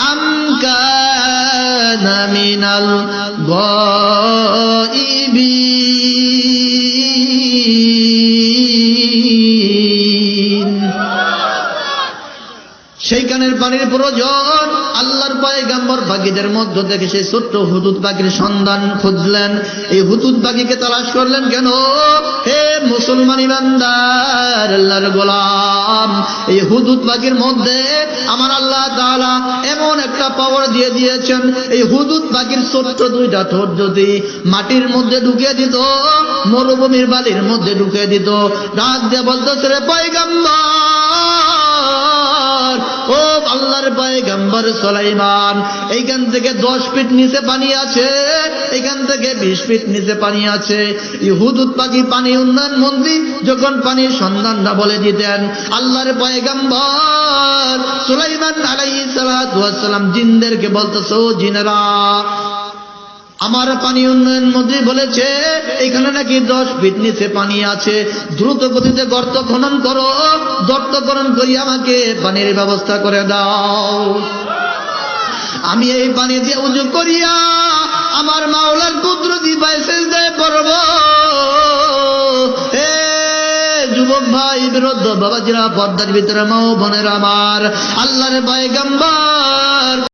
أم كان من الغائبين সেই পানির প্রয়োজন আল্লাহ পায়গাম্বর বাগিদের মধ্য থেকে সেই ছোট্ট হুদুদ বাগির সন্ধান খুঁজলেন। এই হুদুদ বাগিকে তালাশ করলেন, কেন? হে মুসলমান ইমানদার গোলাম, এই হুদুদ বাগির মধ্যে আমার আল্লাহ তাআলা এমন একটা পাওয়ার দিয়ে দিয়েছেন। এই হুদুদ বাগির ছোট্ট দুইটা ঠোঁট যদি মাটির মধ্যে ঢুকে দিত, মরুভূমির বালির মধ্যে ঢুকে দিত, ডাক দিয়ে বলতেছে, রে পয়গাম্বর আল্লাহর পয়গাম্বর সোলাইমান। এইখান থেকে দশ ফিট নিচে পানি আছে এখান থেকে বিশ ফিট নিচে পানি আছে। ইহুদ উৎপাদি পানি উন্নয়ন মন্ত্রী যখন পানির সন্ধান না বলে দিতেন, আল্লাহর পয়গাম্বর সুলাইমান আলাই সালাম জিনদেরকে বলতেছো জিনেরা আমার পানি উন্নয়ন মন্ত্রী বলেছে, এখানে নাকি দশ ফিট নিচে পানি আছে। দ্রুত গতিতে গর্ত খনন করো, গর্ত খনন করি আমাকে পানির ব্যবস্থা করে দাও। আমি এই পানি দিয়ে উজু করিয়া আমার মাওলার কুদরতি পাইছে দেয় পড়ব যুবক ভাই বিরুদ্ধ বাবাজিরা, পর্দার ভিতরে মাও বোনের আমার আল্লাহর পায়গাম্বার।